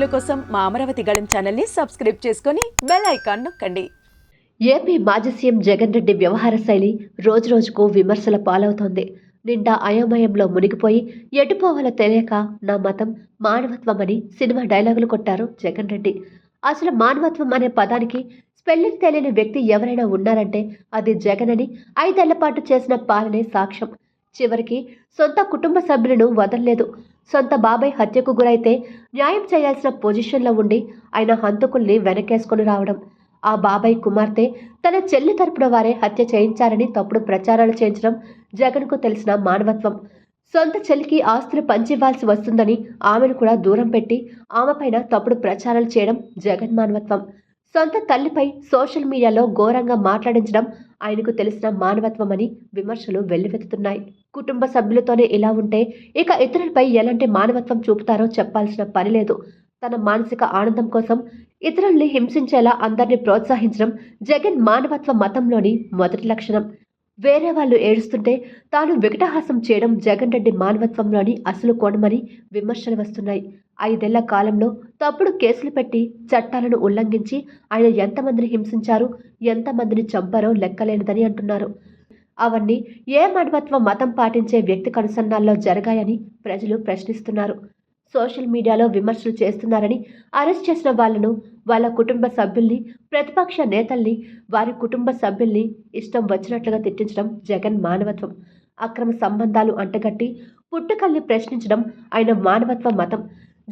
వీడియోల కోసం మా అమరావతి గళం ఛానల్ని సబ్స్క్రైబ్ చేసుకొని బెల్ ఐకాన్ నొక్కండి. ఏపీ మాజీ సీఎం జగన్ రెడ్డి వ్యవహార శైలి రోజురోజుకు విమర్శల పాలవుతోంది. నిండా అయోమయంలో మునిగిపోయి ఎటుపోవాలో తెలియక నా మతం మానవత్వం అని సినిమా డైలాగులు కొట్టారు జగన్ రెడ్డి. అసలు మానవత్వం అనే పదానికి స్పెల్లింగ్ తెలియని వ్యక్తి ఎవరైనా ఉన్నారంటే అది జగన్ అని ఐదేళ్ళ పాటు చేసిన పాలనే సాక్ష్యం. చివరికి సొంత కుటుంబ సభ్యులను వదలలేదు. సొంత బాబాయ్ హత్యకు గురైతే న్యాయం చేయాల్సిన పొజిషన్లో ఉండి ఆయన హంతకుల్ని వెనకేసుకొని రావడం. ఆ బాబాయ్ కుమార్తె తన చెల్లి తరపున వారే హత్య చేయించారని తప్పుడు ప్రచారాలు చేయించడం జగన్కు తెలిసిన మానవత్వం. సొంత చెల్లికి ఆస్తులు పంచివ్వాల్సి వస్తుందని ఆమెను కూడా దూరం పెట్టి ఆమెపైన తప్పుడు ప్రచారాలు చేయడం జగన్ మానవత్వం. సొంత తల్లిపై సోషల్ మీడియాలో ఘోరంగా మాట్లాడించడం ఆయనకు తెలిసిన మానవత్వం అని విమర్శలు వెల్లువెత్తుతున్నాయి. కుటుంబ సభ్యులతోనే ఇలా ఉంటే ఇక ఇతరులపై ఎలాంటి మానవత్వం చూపుతారో చెప్పాల్సిన పని లేదు. తన మానసిక ఆనందం కోసం ఇతరుల్ని హింసించేలా అందరినీ ప్రోత్సహించడం జగన్ మానవత్వ మతంలోని మొదటి లక్షణం. వేరే వాళ్ళు ఏడుస్తుంటే తాను వికటహాసం చేయడం జగన్ రెడ్డి మానవత్వంలోని అసలు కోణమని విమర్శలు వస్తున్నాయి. ఐదేళ్ళ కాలంలో తప్పుడు కేసులు పెట్టి చట్టాలను ఉల్లంఘించి ఆయన ఎంతమందిని హింసించారు ఎంతమందిని చంపారో లెక్కలేనిదని అంటున్నారు. అవన్నీ ఏ మానవత్వ మతం పాటించే వ్యక్తి కనుసన్నాల్లో జరగాయని ప్రజలు ప్రశ్నిస్తున్నారు. సోషల్ మీడియాలో విమర్శలు చేస్తున్నారని అరెస్ట్ చేసిన వాళ్ళను వాళ్ళ కుటుంబ సభ్యుల్ని ప్రతిపక్ష నేతల్ని వారి కుటుంబ సభ్యుల్ని ఇష్టం వచ్చినట్లుగా తిట్టించడం జగన్ మానవత్వం. అక్రమ సంబంధాలు అంటగట్టి పుట్టుకల్ని ప్రశ్నించడం ఆయన మానవత్వ మతం.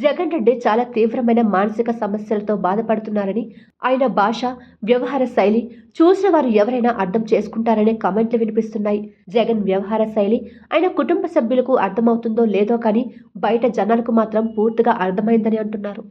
జగన్ రెడ్డి చాలా తీవ్రమైన మానసిక సమస్యలతో బాధపడుతున్నారని ఆయన భాష వ్యవహార శైలి చూసిన వారు ఎవరైనా అర్థం చేసుకుంటారనే కామెంట్లు వినిపిస్తున్నాయి. జగన్ వ్యవహార శైలి ఆయన కుటుంబ సభ్యులకు అర్థమవుతుందో లేదో కానీ బయట జనాలకు మాత్రం పూర్తిగా అర్థమైందని అంటున్నారు.